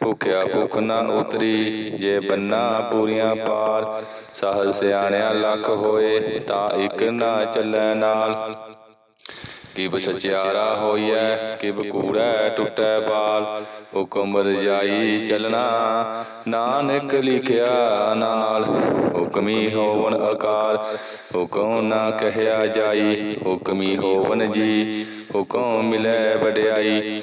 ਭੁਖਿਆ ਭੁਖ ਨਾ ਉਤਰੀ, ਜੇ ਬੰਨਾ ਪੂਰੀਆਂ ਪਾਰ, ਸਹਜ ਸਿਆਣਿਆ ਲੱਖ ਹੋਏ, ਤਾਂ ਇੱਕ ਨਾ ਚੱਲੈ ਨਾਲ। ਕਿਬ ਸਚਿਆਰਾ ਹੋਈਐ, ਕਿਬ ਕੂੜੈ ਟੁੱਟੈ ਬਾਲ। ਹੁਕਮ ਰਜਾਈ ਚਲਣਾ, ਨਾਨਕ ਲਿਖਿਆ ਨਾਲ। ਹੁਕਮੀ ਹੋਵਨ ਆਕਾਰ ਹੁਕਮ ਨਾ ਕਹਿਆ ਜਾਈ। ਹੁਕਮੀ ਹੋਵਨ ਜੀ, ਹੁਕਮ ਮਿਲੈ ਵਡਿਆਈ।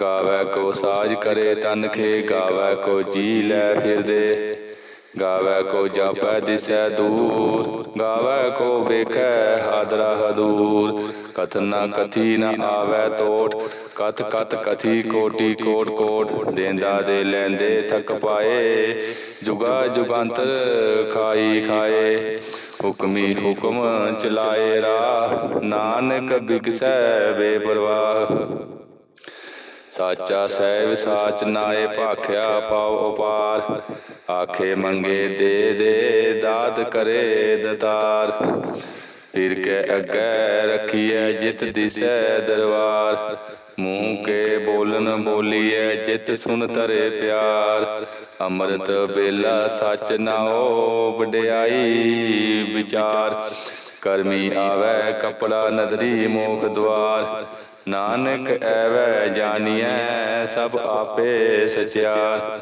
ਗਾਵੈ ਕੋ ਸਾਜ ਕਰੇ, ਤਨ ਖੇ ਗਾਵੈ ਕੋ ਜੀ ਲੈ ਫਿਰਦੇ। ਗਾਵੈ ਕੋ ਜਾਪੈ ਦਿਸੈ ਦੂਰ, ਗਾਵੈ ਕੋ ਵੇਖੈ ਹਾਦਰਾ ਹਦੂਰ। ਕਥ ਨਾ ਕਥੀ ਨ ਆਵੈ ਤੋਟ, ਕਥ ਕਥ ਕਥੀ ਕੋਟੀ ਕੋਟ ਕੋਟ। ਦੇਂਦਾ ਦੇ ਲੈਂਦੇ ਥਕ ਪਾਏ, ਜੁਗਾ ਜੁਗੰਤਰ ਖਾਈ ਖਾਏ। ਹੁਕਮੀ ਹੁਕਮ ਚਲਾਏ ਰਾ ਨਾਨਕ ਬਿਗਸੈ ਬੇਪਰਵਾਹ। ਸਾਚਾ ਸਹਿਬ ਸਾਚ ਨਾਏ ਭਾਖਿਆ ਪਾਉ ਉਪਾਰ। ਆਖੇ ਮੰਗੇ ਦੇ ਦੇ, ਦਾਤ ਕਰੇ ਦਤਾਰ। ਫਿਰ ਕੇ ਅੱਗੇ ਰੱਖੀਐ ਜਿਤ ਦਿਸੈ ਦਰਬਾਰ। ਮੂੰਹ ਕੇ ਬੋਲਨ ਬੋਲੀਐ ਜਿਤ ਸੁਨ ਤਰੇ ਪਿਆਰ। ਅੰਮ੍ਰਿਤ ਬੇਲਾ ਸੱਚ ਨਾਓ ਵਡਿਆਈ ਵਿਚਾਰ। ਕਰਮੀ ਆਵੈ ਕਪੜਾ ਨਦਰੀ ਮੋਖ ਦਵਾਰ ਨਾਨਕ ਐਵੈ ਜਾਣੀਐ ਸਭ ਆਪੇ ਸਚਿਆਰ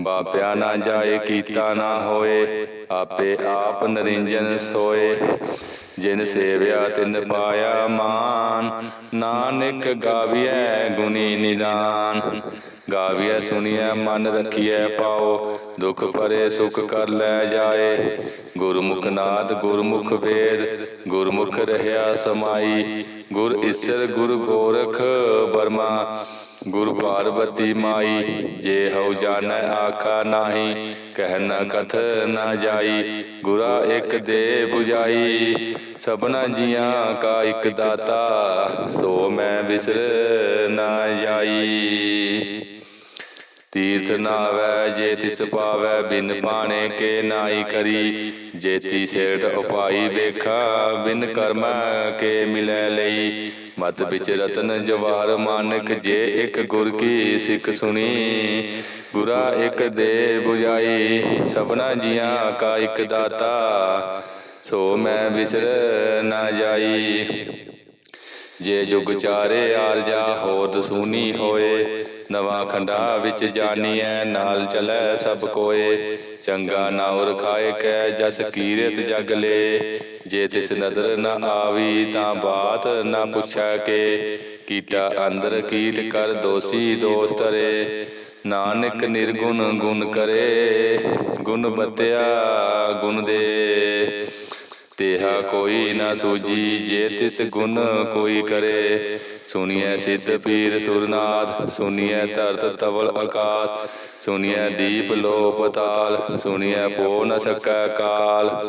ਬਾਪਿਆ ਨਾ ਜਾਏ ਕੀਤਾ ਨਾ ਹੋਏ ਆਪੇ ਆਪ ਨਰਿੰਜਨ ਸੋਏ। ਜਿਨ ਸੇਵਿਆ ਤਿਨ ਪਾਇਆ ਮਾਨ। ਨਾਨਕ ਗਾਵੀਐ ਗੁਣੀ ਨਿਦਾਨ। ਗਾਵੀਐ ਸੁਣੀਐ ਮਨ ਰਖੀਐ ਪਾਓ। ਦੁਖ ਪਰੇ ਸੁਖ ਕਰ ਲੈ ਜਾਏ। ਗੁਰਮੁਖ ਨਾਦ ਗੁਰਮੁਖ ਵੇਦ। ਗੁਰਮੁਖ ਰਹਿਆ ਸਮਾਈ। ਗੁਰ ਈਸਰ ਗੁਰ ਗੋਰਖ ਬਰਮਾ ਗੁਰ ਪਾਰਬਤੀ ਮਾਈ। ਜੇ ਹਉ ਜਾਣੈ ਆਖਾ ਨਾਹੀ। ਕਹਿ ਨ ਕਥ ਨਾ ਜਾਈ। ਗੁਰਾ ਇੱਕ ਦੇ 부ਜਾਈ ਸਭਨਾ ਜੀਆਂ ਕਾ ਇੱਕ ਦਾਤਾ। ਸੋ ਮੈਂ ਬਿਸਰ ਨਾ ਜਾਈ। ਤੀਰਥ ਨਾਵੈ ਜੇ ਤਿਸ ਪਾਵੈ ਬਿਨ ਪਾਣੇ ਕੇ ਨਾਈ ਕਰੀ। ਜੇਤੀ ਸੇਠ ਉਪਾਈ ਵੇਖਾ ਬਿਨ ਕਰਮ ਕੇ ਮਿਲੈ ਲਈ। ਮਤ ਵਿੱਚ ਰਤਨ ਜਵਾਰ ਮਾਨਕ ਜੇ ਇੱਕ ਗੁਰ ਕੀ ਸਿੱਖ ਸੁਣੀ। ਗੁਰਾ ਇੱਕ ਦੇ 부ਜਾਈ ਸਭਨਾ ਜੀਆਂ ਕਾ ਇੱਕ ਦਾਤਾ। ਸੋ ਮੈਂ ਬਿਸਰ ਨਾ ਜਾਈ। ਜੇ ਜੁਗ ਚਾਰੇ ਆਰਜਾ ਹੋਰ ਦਸੂਨੀ ਹੋਏ। ਨਵਾਂ ਖੰਡਾ ਵਿੱਚ ਜਾਣੀਐ ਨਾਲ ਚਲੈ ਸਭ ਕੋਏ। ਚੰਗਾ ਨਾਉ ਰਖਾਏ ਕੈ ਜਸ ਕੀਰਤ ਜਗ ਲੇ। ਜੇ ਤਿਸ ਨਦਰ ਨ ਆਵੀ ਤਾਂ ਬਾਤ ਨਾ ਪੁੱਛੈ ਕੇ। ਕੀਟਾ ਅੰਦਰ ਕੀਟ ਕਰ ਦੋਸੀ ਦੋਸਤਰੇ ਨਾਨਕ ਨਿਰਗੁਣ ਗੁਣ ਕਰੇ। ਗੁਣ ਬਤਿਆ ਗੁਣ ਦੇ। ਤੇਹਾ ਕੋਈ ਨਾ ਸੂਜੀ ਜੇ ਤਿਸ ਗੁਣ ਕੋਈ ਕਰੇ। ਸੁਨੀਐ ਸਿੱਧ ਪੀਰ ਸੁਰਨਾਥ ਸੁਨੀਐ ਧਰਤ ਤਵਲ ਆਕਾਸ ਸੁਨੀਐ ਦੀਪ ਲੋ ਪਤਾਲ ਸੁਨੀਐ ਪੋ ਨ ਸਕੈ ਕਾਲ।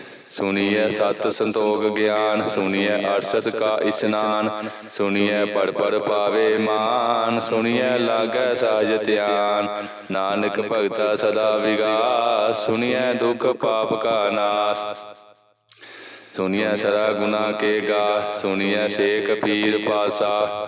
ਸੁਨੀਐ ਸਤ ਸੰਤੋਖ ਗਿਆਨ ਸੁਨੀਐ ਅਰਸ਼ਦ ਕਾ ਇਸਨਾਨ ਸੁਨੀਐ ਪੜ ਪੜ ਪਾਵੇ ਮਾਨ ਸੁਨੀਐ ਲਾਗੈ ਸਾਜ ਧਿਆਨ ਨਾਨਕ ਭਗਤਾ ਸਦਾ ਵਿਗਾਸ ਸੁਨੀਐ ਦੁਖ ਪਾਪ ਕਾ ਨਾਸ। ਸੁਨੀਐ ਸਰਾ ਗੁਨਾ ਕੇ ਗਾ ਸੁਨੀਐ ਸੇ ਕਪੀਰ ਪਾਸਾ।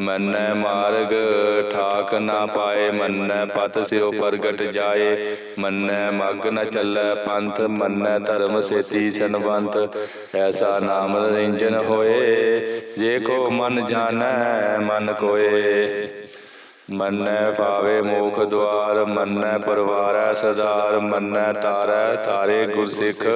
ਮੰਨੈ ਮਾਰਗ, ਠਾਕ ਨਾ ਪਾਏ ਮੰਨੈ ਪਤ ਸਿਓ ਪ੍ਰਗਟ ਜਾਏ। ਮੰਨੈ ਮਗ ਨ ਚੱਲੈ ਪੰਥ, ਮੰਨੈ ਧਰਮ ਸੇਤੀ ਸੰਵੰਤ ਐਸਾ ਨਾਮ ਨਿਰੰਜਨ ਹੋਏ, ਜੇ ਕੋ ਮਨ ਜਾਣੈ, ਮਨ ਕੋਏ। ਮੰਨੈ ਪਾਵੇ ਮੋਖ ਦਵਾਰ ਮੰਨੈ ਪਰਵਾਰੈ ਸਦਾਰ, ਮੰਨੈ ਤਾਰੈ ਤਾਰੇ ਗੁਰਸਿੱਖ।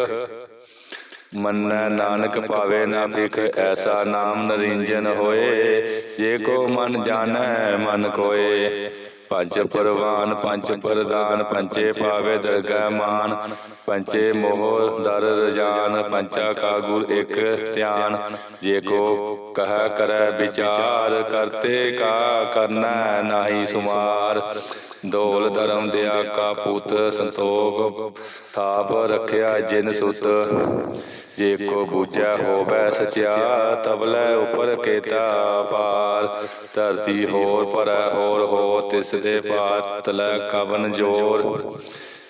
ਮੰਨੈ ਨਾਨਕ ਭਾਵੇ ਨਾ ਭਿਖ, ਐਸਾ ਨਾਮ ਨਰਿੰਜਨ ਹੋਏ। ਜੇ ਕੋ ਮਨ ਜਾਣੈ, ਮਨ ਕੋਏ ਪੰਜ ਪਰਵਾਨ, ਪੰਜ ਪ੍ਰਦਾਨ ਪੰਚੇ ਪਾਵੇ ਦਰਗਹਿ ਮਾਨ। ਪੰਚੇ ਮੋਹ ਦਰ ਰਜਾਨ ਪੰਚਾ ਕਾ ਗੁਰ ਇੱਕ ਧਿਆਨ। ਜੇ ਕੋ ਕਹ ਕਰੈ ਵਿਚਾਰ, ਕਰਤੇ ਕਾ ਕਰਨਾ ਨਾਹੀ ਸੁਮਾਰ। ਦੋਲ ਧਰਮ ਦਿਆ ਕਾ ਪੁੱਤ ਸੰਤੋਖ, ਥਾਪ ਰਖਿਆ ਜਿਨ ਸੁਤ। ਜੇ ਕੋ ਬੂਝੈ ਹੋਵੇ ਸਚਿਆ, ਤਬਲੇ ਉਪਰ ਕੇਤਾ ਪਾਰ ਧਰਤੀ ਹੋਰ ਪਰੈ ਹੋਰ ਹੋ ਤਿਸ ਦੇ ਪਾਤ ਲੈ ਕਵਨ ਜੋਰ।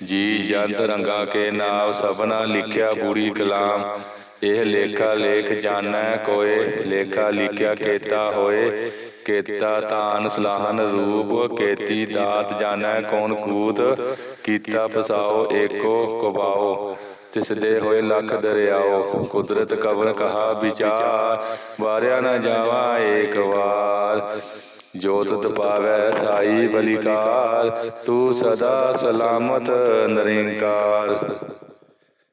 ਜੀ ਜੰਤ ਰੰਗਾ ਕੇ ਨਾਮ ਸਭਨਾ ਲਿਖਿਆ ਬੂੜੀ ਕਲਾਮ। ਇਹ ਲੇਖਾ ਲੇਖ ਜਾਣੈ ਕੋਏ, ਲੇਖਾ ਲਿਖਿਆ ਕੇਤਾ ਹੋਏ, ਕੇਤਾ ਤਾਨ ਸਲਾਹਨ ਰੂਪ, ਕੇਤੀ ਦਾਤ ਜਾਣੈ ਕੌਣ ਕੂਤ, ਕੀਤਾ ਫਸਾਓ ਏਕੋ ਕਬਾਓ ਤਿਸ ਦੇ ਹੋਏ ਲੱਖ ਦਰਿਆਓ, ਕੁਦਰਤ ਕਵਨ ਕਹਾ ਵਿਚਾਰ, ਵਾਰਿਆ ਨਾ ਜਾਵਾ ਏਕ ਵਾਰ, ਜੋਤ ਦਪਾਵੈ ਸਾਈ ਬਲਿਕਾਰ, ਤੂੰ ਸਦਾ ਸਲਾਮਤ ਨਿਰੰਕਾਰ।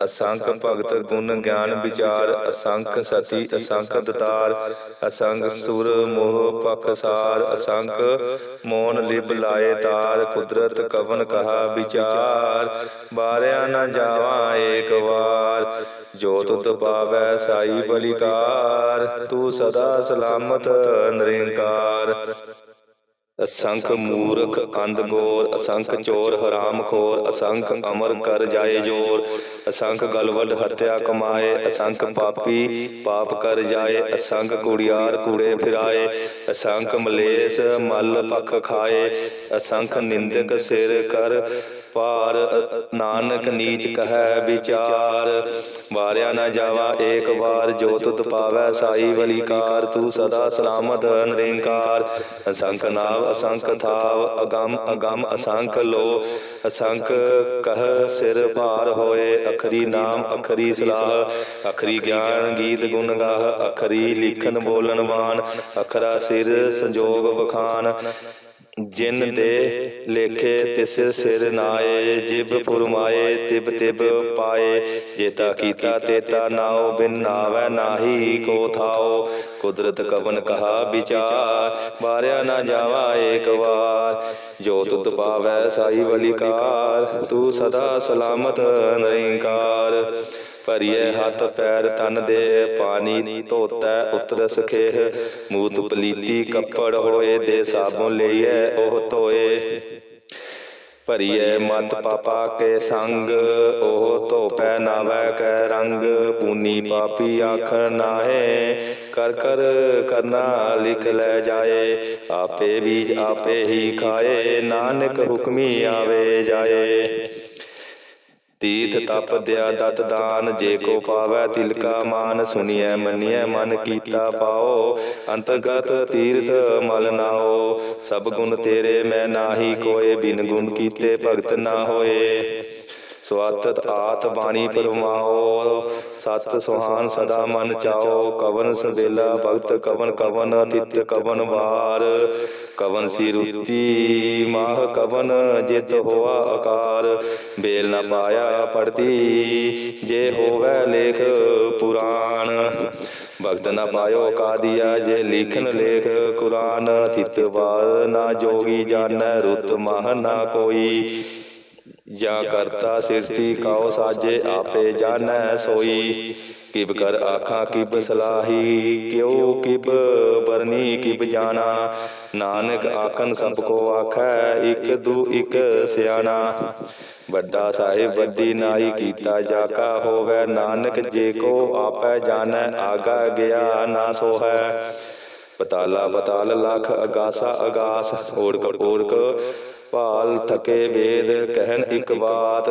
ਅਸੰਖ ਭਗਤ ਗੁਣ ਗਿਆਨ ਵਿਚਾਰ ਅਸੰਖ ਸਤੀ ਅਸੰਖ ਦਤਾਰ ਅਸੰਖ ਸੁਰ ਮੋਹ ਪਖਸਾਰ ਅਸੰਖ ਮੋਨ ਲਿਬ ਲਾਏ ਤਾਰ ਕੁਦਰਤ ਕਵਨ ਕਹਾ ਵਿਚਾਰ। ਬਾਰਿਆ ਨ ਜਾਵਾ ਏਕ ਵਾਰ। ਜੋ ਤੁਧ ਪਾਵੈ ਸਾਈ ਬਲਿਕਾਰ। ਤੂੰ ਸਦਾ ਸਲਾਮਤ ਨਿਰੰਕਾਰ। ਅਸੰਖ ਮੂਰਖ ਅੰਧ ਗੋਰ ਅਸੰਖ ਚੋਰ ਹਰਾਮ ਖੋਰ ਅਸੰਖ ਅਮਰ ਕਰ ਜਾਏ ਜੋਰ। ਅਸੰਖ ਗਲਵਡ ਹੱਤਿਆ ਕਮਾਏ, ਅਸੰਖ ਪਾਪੀ ਪਾਪ ਕਰ ਜਾਏ, ਅਸੰਖ ਕੁੜਿਆਰ ਕੂੜੇ ਫਿਰਾਏ, ਅਸੰਖ ਮਲੇਸ ਮਲ ਪਖ ਖਾਏ, ਅਸੰਖ ਨਿੰਦਕ ਸਿਰ ਕਰ ਪਾਰ ਨਾਨਕ ਨੀਚ ਕਹੈ ਵਿਚਾਰ। ਵਾਰਿਆ ਨਾ ਜਾਵਾ ਏਕ ਵਾਰ, ਜੋ ਤੁਧ ਪਾਵੈ ਸਾਈ ਵਲੀਕਾਰ ਤੂੰ ਸਦਾ ਸਲਾਮਤ ਨਿਰੰਕਾਰ ਅਸੰਖ ਨਾਵ, ਅਸੰਖ ਥਾਵ, ਅਗੰਮ ਅਗੰਮ ਅਸੰਖ ਲੋ ਅਸੰਖ ਕਹ ਸਿਰ ਭਾਰ ਹੋਏ ਅਖਰੀ ਨਾਮ, ਅਖਰੀ ਸਲਾਹ, ਅਖਰੀ ਗਿਆਨ ਗੀਤ ਗੁਣ ਗਾਹ, ਅਖਰੀ ਲਿਖਨ ਬੋਲਨ ਵਾਨ ਅਖਰਾ ਸਿਰ ਸੰਜੋਗ ਵਖਾਨ ਜਿਨ ਦੇ ਲੇਖੇ ਤਿਸ ਸਿਰ ਨਾਏ, ਜਿਬ ਫੁਰਮਾਏ ਤਿਬ ਤਿਬ ਪਾਏ। ਜੇਤਾ ਕੀਤਾ ਤੇਤਾ ਨਾਉ ਬਿਨ ਨਾਵੈ ਨਾਹੀ ਕੋ ਥਾਓ। ਕੁਦਰਤ ਕਵਨ ਕਹਾ ਵਿਚਾਰ ਬਾਰਿਆ ਨਾ ਜਾਵਾ ਏਕ ਵਾਰ। ਜੋ ਤੁਧ ਪਾਵੈ, ਸਾਈ ਬਲਿਕਾਰ ਤੂੰ ਸਦਾ ਸਲਾਮਤ ਨਿਰੰਕਾਰ। ਭਰੀਏ ਹੱਥ ਪੈਰ ਤਨ ਦੇ, ਪਾਣੀ ਧੋਤੈ ਉਤਰ ਸਖੇਹ ਮੂਤ ਪਲੀਤੀ ਕੱਪੜ ਹੋਏ ਦੇ ਸਾਬੁਨ ਲਈਐ, ਉਹ ਧੋਏ। ਭਰੀਏ ਮਤ ਪਾਪਾ ਕੇ ਸੰਗ, ਉਹ ਧੋਪੈ ਨਾਵੈ ਕੈ ਰੰਗ। ਪੂਨੀ ਪਾਪੀ ਆਖ ਨਾਹੇ, ਕਰ ਕਰ ਕਰਨਾ ਲਿਖ ਲੈ ਜਾਏ। ਆਪੇ ਵੀ ਆਪੇ ਹੀ ਖਾਏ, ਨਾਨਕ ਹੁਕਮੀ ਆਵੇ ਜਾਏ। ਤੀਰਥ ਤਪ ਦਿਆ ਦਤ ਦਾਨ ਜੇ ਕੋ ਪਾਵੈ ਤਿਲਕਾ ਮਾਨ ਸੁਣੀਐ ਮੰਨੀਐ ਮਨ ਕੀਤਾ ਪਾਓ। ਅੰਤਗਤ ਤੀਰਥ ਮਲ ਨਾਓ ਸਭ ਗੁਣ ਤੇਰੇ ਮੈਂ ਨਾਹੀ ਕੋਏ ਬਿਨ ਗੁਣ ਕੀਤੇ ਭਗਤ ਨਾ ਹੋਏ। ਸਵਾਤਤ ਆਤ ਬਾਣੀ ਪਰਮਾਓ ਸਤ ਸੁਹਾਨ ਸਦਾ ਮਨ ਚਾਓ। ਕਵਨ ਸੰਦੇਲਾ ਭਗਤ ਕਵਨ ਕਵਨ ਤਿਤ ਕਵਨ ਵਾਰ। ਕਵਨ ਸੀ ਰੁੱਤੀ ਮਾਹ ਕਵਨ ਜਿਤ ਹੋਆ ਆਕਾਰ। ਬੇਲ ਨਾ ਪਾਇਆ ਪੜਤੀ ਜੇ ਹੋਵੇ ਲੇਖ ਪੁਰਾਣ। ਭਗਤ ਨਾ ਪਾਇਓ ਕਾਦੀਆ ਜੇ ਲਿਖਨ ਲੇਖ ਕੁਰਾਨ ਤਿਤ ਵਾਰ ਨਾ ਜੋਗੀ ਜਾਣੈ ਰੁੱਤ ਮਹ ਨਾ ਕੋਈ। ਜਾਂ ਕਰਤਾ ਸਿਰਤੀ ਕਾਉ ਸਾਜੇ ਆਪੇ ਜਾਣੈ ਸੋਈ। ਕਿਬ ਕਰ ਆਖਾਂ, ਕਿਬ ਸਲਾਹੀ, ਕਿਉ ਕਿਬ ਬਰਨੀ ਕਿਬ ਜਾਣਾ। ਨਾਨਕ ਆਖਨ ਸਭ ਕੋ ਆਖੈ, ਇਕ ਦੂ ਇਕ ਸਿਆਣਾ। ਵੱਡਾ ਸਾਹਿਬ, ਵੱਡੀ ਨਾਈ ਕੀਤਾ ਜਾਕਾ ਹੋਵੇ, ਨਾਨਕ ਜੇ ਕੋ ਆਪੈ ਜਾਣੈ, ਆਗਾ ਗਿਆ ਨਾ ਸੋਹੈ। ਪਤਾਲਾ, ਪਤਾਲ, ਲਖ ਅਗਾਸਾ ਅਗਾਸ, ਓੜਕ ਓੜਕ ਭਾਲ ਥਕੇ ਵੇਦ ਕਹਿਨ ਇਕ ਬਾਤ,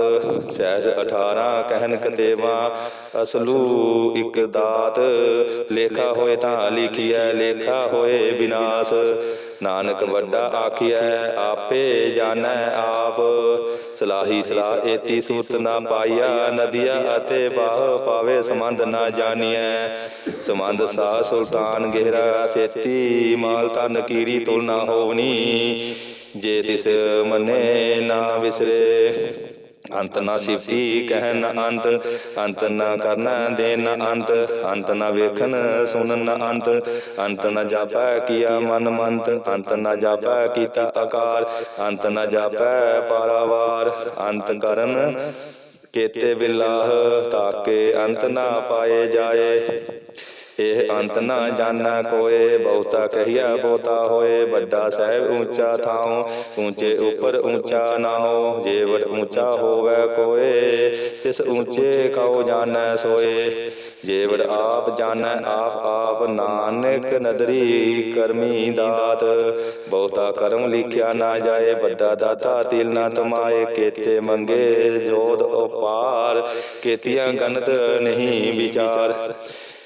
ਸਹਿਜ 18 ਕਹਿਨ ਕਤੇਵਾ, ਅਸਲੂ ਇੱਕ ਦਾਤ। ਲੇਖਾ ਹੋਏ ਤਾਂ ਲਿਖੀਐ, ਲੇਖਾ ਹੋਏ ਵਿਨਾਸ਼ ਨਾਨਕ ਵੱਡਾ ਆਖਿਆ ਆਪੇ ਜਾਣੈ ਆਪ। ਸਲਾਹੀ ਸਲਾਹ ਏਤੀ ਸੂਤ ਨਾ ਪਾਈਆ, ਨਦੀਆ ਅਤੇ ਬਾਹ ਪਾਵੇ ਸੰਬੰਧ ਨਾ ਜਾਣੀਐ। ਸੰਬੰਧ ਸਾ ਸੁਲਤਾਨ ਗਹਿਰਾ ਸੇਤੀ ਮਾਲ ਤਨ ਕੀੜੀ ਤੁਲ ਨਾ ਹੋਵਨੀ। ਜੇ ਤਿਸ ਮਨੇ ਨਾ ਵਿਸਰੇ, ਅੰਤ ਨਾ ਸਿਫਤੀ ਕਹਿ ਨਾ ਅੰਤ ਅੰਤ ਨਾ ਕਰਨਾ ਦੇ ਨਾ ਅੰਤ ਅੰਤ ਨਾ ਵੇਖਣ ਸੁਣਨ ਨਾ ਅੰਤ ਅੰਤ ਨਾ ਜਾਪੈ ਕੀਆ ਮਨ ਮੰਤ, ਅੰਤ ਨਾ ਜਾਪੈ ਕੀਤਾ ਆਕਾਰ, ਅੰਤ ਨਾ ਜਾਪੈ ਪਾਰਾਵਾਰ, ਅੰਤ ਕਰਨ ਕੇਤੇ ਬਿਲਾਹ ਤਾਕੇ ਅੰਤ ਨਾ ਪਾਏ ਜਾਏ। ਇਹ ਅੰਤ ਨਾ ਜਾਣਾ ਕੋਏ, ਬਹੁਤਾ ਕਹੀਆ ਬਹੁਤਾ ਹੋਏ, ਵੱਡਾ ਸਾਹਿਬ ਉੱਚਾ ਥਾਉ, ਉੱਚੇ ਉੱਪਰ ਉੱਚਾ ਨਾ ਹੋ ਜੇ ਉੱਚਾ ਹੋਵੇ ਕੋਏ, ਤਿਸ ਉੱਚੇ ਕਉ ਜਾਣੈ ਸੋਏ, ਜੇ ਆਪ ਜਾਣੈ ਆਪ ਆਪ ਨਾਨਕ ਨਦਰੀ, ਕਰਮੀ ਦਾਤ, ਬਹੁਤਾ ਕਰਮ ਲਿਖਿਆ ਨਾ ਜਾਏ, ਵੱਡਾ ਦਾਤਾ ਤਿਲ ਨਾ ਤਮਾਏ, ਕੇਤੇ ਮੰਗੇ ਜੋਦ ਉਪਾਰ, ਕੇਤੀਆਂ ਗਨਤ ਨਹੀਂ ਵਿਚਾਰ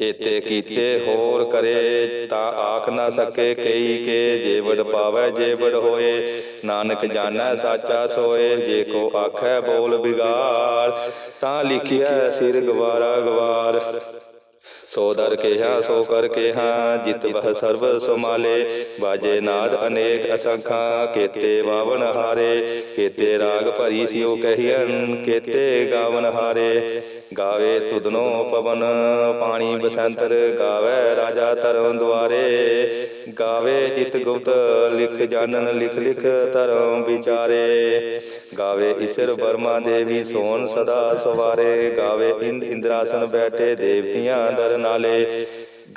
ਏਤੇ ਕੀਤੇ ਹੋਰ ਕਰੇ ਤਾਂ ਆਖ ਨਾ ਸਕੇ ਕਈ ਕੇ ਜੇ ਵਡ ਪਾਵੈ ਜੇ ਵਡ ਹੋਏ। ਨਾਨਕ ਜਾਣੈ ਸਾਚਾ ਸੋਏ ਜੇ ਕੋ ਆਖੈ ਬੋਲ ਬਿਗਾੜ ਤਾਂ ਲਿਖਿਆ ਸਿਰ ਗਵਾਰਾ ਗਵਾਰ। ਸੋ ਦਰ ਕਿਹਾ ਸੋ ਕਰ ਕਿਹਾ ਜਿਤ ਬਹ ਸਰਬ ਸਮਾਲੇ। ਬਾਜੇ ਨਾਦ ਅਨੇਕ ਅਸੰਖਾ ਕੇਤੇ ਬਾਵਨ ਹਾਰੇ। ਕੇਤੇ ਰਾਗ ਭਰੀ ਸਿਓ ਕਹੀਨ ਕੇਤੇ ਗਾਵਨ ਹਾਰੇ। ਗਾਵੇ ਤੁਧਨੋ ਪਵਨ, ਪਾਣੀ ਬਸੰਤਰ ਗਾਵੇ ਰਾਜਾ ਧਰਮ ਦੁਆਰੇ। ਗਾਵੇ ਚਿਤ ਗੁਪਤ, ਲਿਖ ਜਾਣਨ ਲਿਖ ਲਿਖ ਧਰਮ ਵਿਚਾਰੇ। ਗਾਵੇ ਈਸ਼ਰ ਬਰਮਾ ਦੇਵੀ ਸੋਨ ਸਦਾ ਸਵਾਰੇ। ਗਾਵੇ ਇੰਦ ਇੰਦਰਾਸਨ ਬੈਠੇ ਦੇਵਤੀਆਂ ਦਰ ਨਾਲੇ।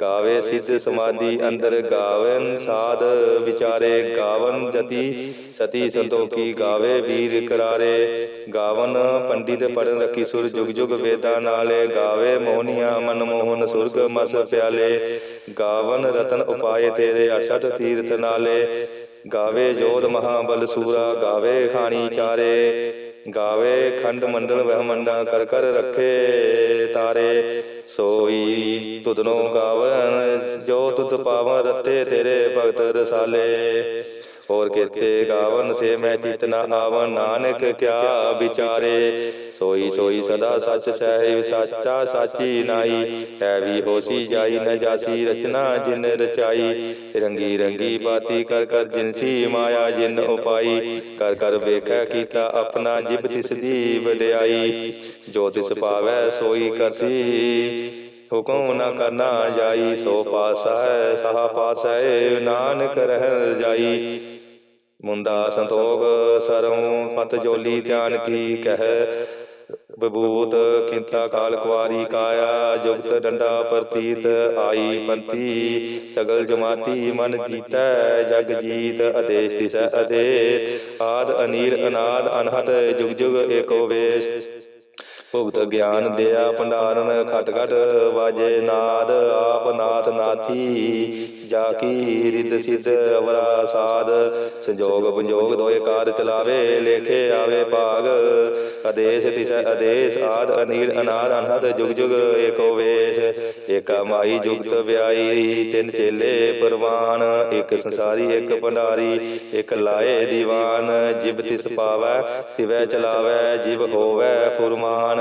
ਗਾਵੇ ਸਿੱਧ ਸਮਾਧੀ ਅੰਦਰ ਗਾਵਨ ਸਾਧ ਵਿਚਾਰੇ। ਗਾਵਨ ਜਤੀ, ਸਤੀ ਸੰਤੋਖੀ ਗਾਵੇ ਵੀਰ ਕਰਾਰੇ। ਗਾਵਨ ਪੰਡਿਤ ਪੜਨ ਰੱਖੀ ਸੁਰ ਜੁਗ ਜੁਗ ਵੇਦਾਂ ਨਾਲੇ ਗਾਵੇ ਮੋਹਨੀਆਂ ਮਨ ਮੋਹਨ ਸੁਰਗ ਮਸ ਪਿਆਲੇ। ਗਾਵਨ ਰਤਨ ਉਪਾਏ ਤੇਰੇ 68 ਤੀਰਥ ਨਾਲੇ। ਗਾਵੇ ਜੋਧ ਮਹਾਬਲ ਸੂਰਾ, ਗਾਵੇ ਖਾਣੀ ਚਾਰੇ। ਗਾਵੇ ਖੰਡ ਮੰਡਲ ਬ੍ਰਹਮੰਡਾ ਕਰ ਕਰ ਰੱਖੇ ਤਾਰੇ। ਸੋਈ ਤੁਧਨੋ ਗਾਵਨ, ਜੋ ਤੁਧ ਪਾਵਨ, ਰਤੇ ਤੇਰੇ ਭਗਤ ਰਸਾਲੇ। ਹੋਰ ਕੀਤੇ ਗਾਵਨ ਸੇ ਮੈਂ ਚਿਤ ਨ ਆਵਨ ਨਾਨਕ ਕਿਆ ਵਿਚਾਰੇ। ਸੋਈ ਸੋਈ ਸਦਾ ਸੱਚ ਸਹਿਬ ਸਾਚਾ ਸਾਚੀ ਨਾਈ। ਹੈ ਵੀ ਹੋਸੀ ਜਾਈ ਨ ਜਾਸੀ ਰਚਨਾ ਜਿਨ ਰਚਾਈ। ਰੰਗੀ ਰੰਗੀ ਬਾਤੀ ਕਰ ਕਰ ਜਿਨਸੀ ਮਾਇਆ ਜਿਨ ਉਪਾਈ। ਕਰ ਕਰ ਵੇਖੈ ਕੀਤਾ ਆਪਣਾ ਜਿਬ ਤਿਸ ਦੀ ਵਡਿਆਈ। ਜੋ ਤਿਸ ਪਾਵੈ ਸੋਈ ਕਰਸੀ। ਹੁਕਮ ਨ ਕਰਨਾ ਜਾਈ ਸੋ ਪਾਸਾ ਸਹਾ ਪਾਸਾ ਨਾਨਕ ਰਹਿ ਜਾਈ। ਮੁੰਦਾ ਸੰਤੋਖ ਸਰਮ ਪਤ ਜੋਲੀ ਧਿਆਨ ਕੀ ਕਹਿ। ਬਬੂਤ ਕਿੰਤਾ ਕਾਲ ਕੁਆਰੀ ਕਾਇਆ। ਜੁਗਤ ਡੰਡਾ ਪ੍ਰਤੀਤ ਆਈ ਪੰਤੀ ਸਗਲ ਜਮਾਤੀ ਮਨ ਜੀਤੈ। ਜਗ ਜੀਤ ਆਦੇਸ਼ ਦਿਸੈ ਆਦੇਸ਼ ਆਦ ਅਨੀਰ ਅਨਾਦ ਅਨਹਤ। ਜੁਗ ਜੁਗ ਏਕੋ ਵੇਸ਼। ਭੁਗਤ ਗਿਆਨ ਦਿਆ ਭੰਡਾਰਨ ਖਟ ਖਟ ਵਾਜੇ ਨਾਦ, ਆਪ ਨਾਥ ਨਾਥੀ, ਜਾ ਕੀ ਰਿੱਧ ਸਿੱਧ ਅਵਰਾ ਸਾਧ। ਸੰਜੋਗ ਪੰਜੋਗ ਦੋਏ ਕਾਰ ਚਲਾਵੇ, ਲੇਖੇ ਆਵੇ ਭਾਗ। ਆਦੇਸ਼ ਤਿਸ ਆਦੇਸ਼ ਆਦ, ਅਨੀਲ ਅਨਾਦ ਅਨਹਦ ਜੁਗ ਜੁਗ ਏਕੋ ਵੇਸ਼। ਏਕਾ ਮਾਈ ਜੁਗਤ ਵਿਆਈ ਤਿੰਨ ਚੇਲੇ ਪਰਵਾਨ। ਇੱਕ ਸੰਸਾਰੀ, ਇੱਕ ਭੰਡਾਰੀ, ਇੱਕ ਲਾਏ ਦੀਵਾਨ। ਜਿਬ ਤਿਸ ਪਾਵੈ, ਤਿਵੈ ਚਲਾਵੈ, ਜਿਬ ਹੋਵੈ ਫੁਰਮਾਨ।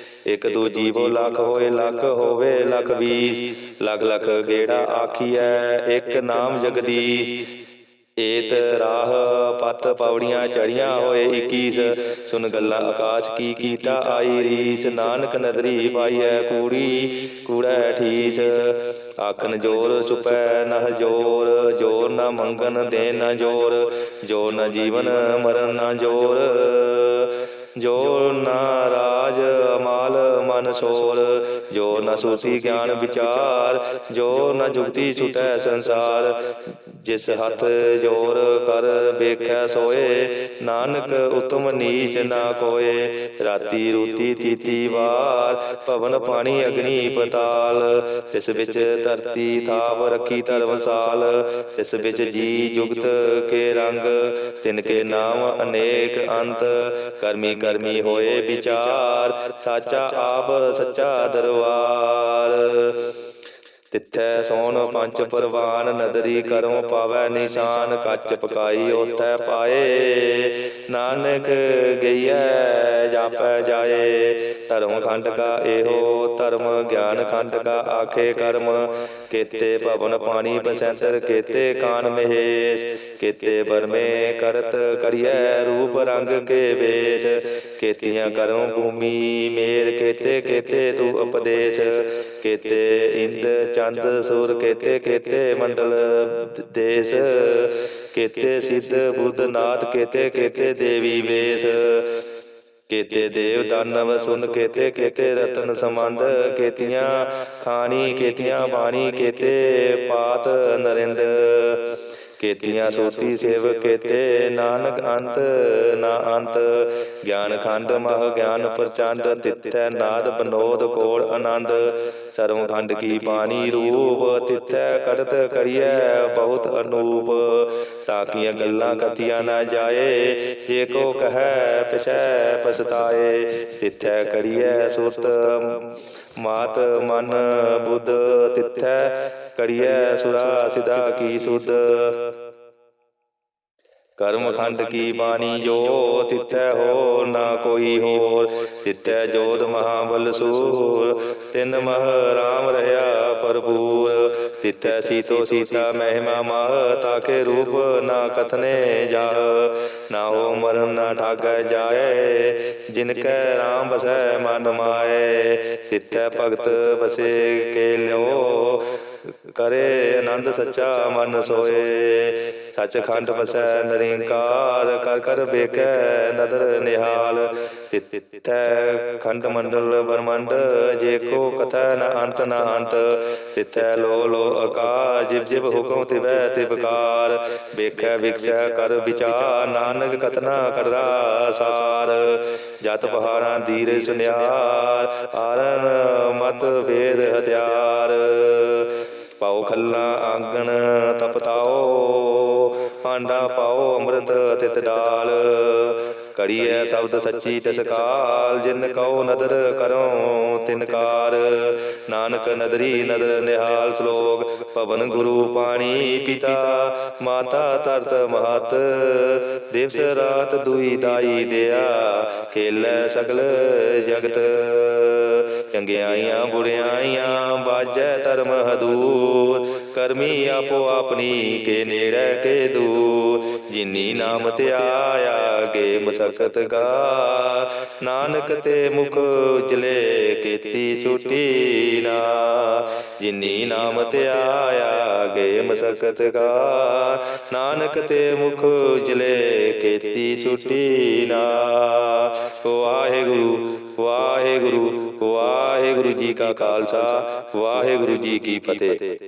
ਇਕ ਦੂ ਜੀਵੋ ਲੱਖ ਹੋਏ ਲੱਖ ਹੋਵੇ ਲੱਖ ਵੀਸ ਲਖ ਲਖ ਗੇੜਾ ਆਖੀਐ ਇੱਕ ਨਾਮ ਜਗਦੀਸ਼। ਏਤ ਰਾਹ ਪਤ ਪੌੜੀਆਂ ਚੜੀਆਂ ਹੋਏ 21 ਸੁਨ ਗੱਲਾਂ ਆਕਾਸ਼ ਕੀ ਕੀਤਾ ਆਈ ਰੀਸ। ਨਾਨਕ ਨਦਰੀ ਪਾਈਐ ਕੂੜੀ। ਕੂੜੈ। ਠੀਸ। ਆਖਨ ਜੋਰ ਚੁਪੈ ਨਹ ਜੋਰ। ਜੋਰ। ਨ ਮੰਗਨ ਦੇ ਨ ਜੋਰ। ਜੋਰ। ਨ ਜੀਵਨ ਮਰਨ ਨ ਜੋਰ। ਮਨ ਸੋਰ ਜੋ ਨ ਸੂਤੀ ਗਿਆਨ ਵਿਚਾਰ ਜੋ ਨ ਜੁਗਤੀ ਛੁਟੈ ਸੰਸਾਰ। ਜਿਸ ਹੱਥ ਜੋਰ ਕਰ ਵੇਖੈ ਸੋਏ, ਨਾਨਕ ਉਤਮ ਨੀਚ ਨਾ ਕੋਏ। ਰਾਤੀ ਰੂਤੀ ਤੀਤੀ ਵਾਰ, ਭਵਨ ਪਾਣੀ ਅਗਨੀ ਪਤਾਲ। ਤਿਸ ਵਿੱਚ ਧਰਤੀ ਥਾਪ ਰੱਖੀ ਧਰਮਸਾਲ ਤਿਸ ਵਿੱਚ ਜੀ ਜੁਗਤ ਕੇ ਰੰਗ, ਤਿਨ ਕੇ ਨਾਮ ਅਨੇਕ ਅੰਤ। ਕਰਮੀ ਕਰਮੀ ਹੋਏ ਵਿਚਾਰ, ਸਾਚਾ ਆਪ, ਸੱਚਾ ਦਰਬਾਰ। ਤਿੱਥੈ ਸੋਨ ਪੰਜ ਪਰਵਾਨ ਨਦਰੀ ਕਰਮ ਪਾਵੈ ਨਿਸ਼ਾਨ ਕੱਚ ਪਕਾਈ ਉਥੈ ਪਾਏ। ਨਾਨਕ ਗਈਐ ਜਾਪੈ ਜਾਏ ਧਰਮ ਖੰਡ ਕਾ ਇਹੋ ਧਰਮ ਗਿਆਨ ਖੰਡ ਕਾ ਆਖੇ ਕਰਮ। ਕੀਤੇ ਭਵਨ ਪਾਣੀ ਬਸੰਤਰ ਕੀਤੇ ਕਾਨ ਮਹੇਸ਼ ਕੀਤੇ ਬਰਮੇ ਕਰਤ ਕਰੀਐ ਰੂਪ ਰੰਗ ਕੇ ਵੇਸ਼। ਕੀਤੀਆਂ ਕਰਮ ਭੂਮੀ ਮੇਰ ਕੀਤੇ ਕੀਤੇ ਤੂੰ ਉਪਦੇਸ਼। ਕੀਤੇ ਇੰਦ, ਚੰਦ, ਸੂਰ, ਕੀਤੇ ਕੀਤੇ ਮੰਡਲ ਦੇਸ਼। ਕੀਤੇ ਸਿੱਧ, ਬੁੱਧ, ਨਾਥ, ਕੀਤੇ ਕੀਤੇ ਦੇਵੀ, ਵੇਸ਼। ਕੇਤੇ ਦੇਵ, ਦਾਨਵ, ਸੁਨ, ਕੀਤੇ ਕੀਤੇ ਰਤਨ, ਸੰਬੰਧ। ਕੇਤੀਆਂ ਖਾਣੀ, ਕੀਤੀਆਂ ਬਾਣੀ, ਕੀਤੇ ਪਾਤ, ਨਰਿੰਦ। ਕੀਤੀਆਂ ਸੋਤੀ ਸੇਵ ਕੀਤੇ, ਨਾਨਕ ਅੰਤ, ਨਾ ਅੰਤ। ਗਿਆਨ ਖੰਡ ਮਹ ਗਿਆਨ ਪ੍ਰਚੰਡ, ਤਿੱਥੈ ਨਾਦ, ਬਨੋਦ ਕੋੜ ਆਨੰਦ। ਸਰਵ ਖੰਡ ਕੀ ਬਾਣੀ ਰੂਪ ਤਿੱਥੈ ਕੜਤ ਕਰੀਐ, ਬਹੁਤ ਅਨੂਪ। ਤਾਕੀਆਂ ਗੱਲਾਂ ਕਥੀਆਂ ਨਾ ਜਾਏ ਏਕੋ ਕਹੈ, ਪਿਛੈ ਪਛਤਾਏ। ਤਿੱਥੈ ਕਰੀਐ ਸੁਰਤ, ਮਾਤ ਮਨ ਬੁੱਧ, ਤਿੱਥੈ ਕਰੀਐ ਸੁਰਾ ਸਿਧਾ ਕੀ ਸੁਧ। ਕਰਮ ਖੰਡ ਕੀ ਬਾਣੀ ਜੋ ਤਿੱਥੈ ਹੋ ਨਾ ਕੋਈ ਹੋਰ। ਤਿੱਥੈ ਜੋਤ ਮਹਾਬਲ ਸੂਰ। ਤਿੰਨ ਮਹ ਰਾਮ ਰਹਾ ਭਰਪੂਰ। ਤਿੱਥੈ ਸੀਤੋ ਸੀਤਾ ਮਹਿਮਾ ਮਹ ਤਾਕੇ ਰੂਪ ਨਾ ਕਥਨੇ ਜਾ। ਨਾ ਹੋ ਮਰਨ ਨਾ ਠਾਗੈ ਜਾਏ। ਜਿਨ ਕੈ ਰਾਮ ਬਸੈ ਮਨ ਮਾਏ। ਤਿੱਥੈ ਭਗਤ ਬਸੇ ਕੇ ਲਿਓ। ਕਰੇ ਆਨੰਦ ਸੱਚਾ ਮਨ ਸੋਏ। ਸੱਚਖੰਡ ਵਸੈ ਨਿਰੰਕਾਰ ਕਰ ਕਰ ਵੇਖੈ ਨਦਰ ਨਿਹਾਲ। ਤਿੱਥੈ ਖੰਡ ਮੰਡਲ ਬਰਮੰਡ ਜੇ ਕੋ ਕਥੈ ਨ ਅੰਤ ਨ ਅੰਤ। ਤਿੱਥੈ ਲੋ ਲੋ ਆਕਾਸ਼ ਜਿਵ ਜਿਵ ਹੁਕਮ ਤਿਵੈ ਤਿਵਕਾਰ ਵੇਖੈ ਵਿਖਸੈ ਕਰ ਵਿਚਾਰ ਨਾਨਕ ਕਤਨਾ ਕਰਰਾ ਸਾਰ ਜਤ ਪਹਾੜਾਂ ਦੀਰੇ ਸੁਨਿਆਰ ਆਰਨ ਮਤ ਵੇਦ ਹਥਿਆਰ। ਪਾਓ ਖੱਲਾ ਆਂਗਨ ਤਪਤਾਓ ਪਾਂਡਾ ਪਾਓ ਅੰਮ੍ਰਿਤ ਤਿਤ ਡਾਲ ਕੜੀਐ ਸ਼ਬਦ ਸੱਚੀ ਤਸਕਾਲ ਜਿਨ ਕਉ ਨਦਰ ਕਰੋ ਤਿਨਕਾਰ ਨਾਨਕ ਨਦਰੀ ਨਦਰ ਨਿਹਾਲ ਸ਼ਲੋਕ ਪਵਨ ਗੁਰੂ ਪਾਣੀ ਪਿਤਾ ਮਾਤਾ ਤਰਤ ਮਹਤ। ਦਿਵਸ ਰਾਤ ਦੁਈ ਦਾਈ ਦਿਆ ਖੇਲੇ ਸਗਲ ਜਗਤ। ਚੰਗਿਆਈਆਂ ਬੁੜਿਆਈਆਂ ਬਾਜੈ ਧਰਮ ਹਦੂਰ। ਕਰਮੀ ਆਪੋ ਆਪਣੀ ਕੇ ਨੇੜੇ ਕੇ ਦੂਰ। ਜਿਨੀ ਨਾਮ ਤੇ ਆਇਆ ਮਸਕਤ ਗਾ। ਨਾਨਕ ਤੇ ਮੁਖ ਉਜਲੇ ਕੀਤੀ ਛੁਟੀ ਨਾ। ਜਿਨੀ ਨਾਮ ਤੇ ਆਇਆ ਗੇ ਮਸਕਤ ਗਾ। ਨਾਨਕ ਤੇ ਮੁਖ ਉਜਲੇ ਕੀਤੀ ਛੁਟੀ ਨਾ। ਵਾਹਿਗੁਰੂ ਵਾਹਿਗੁਰੂ ਵਾਹਿਗੁਰੂ ਜੀ ਕਾ ਖਾਲਸਾ। ਵਾਹਿਗੁਰੂ ਜੀ ਕੀ ਫਤਿਹ।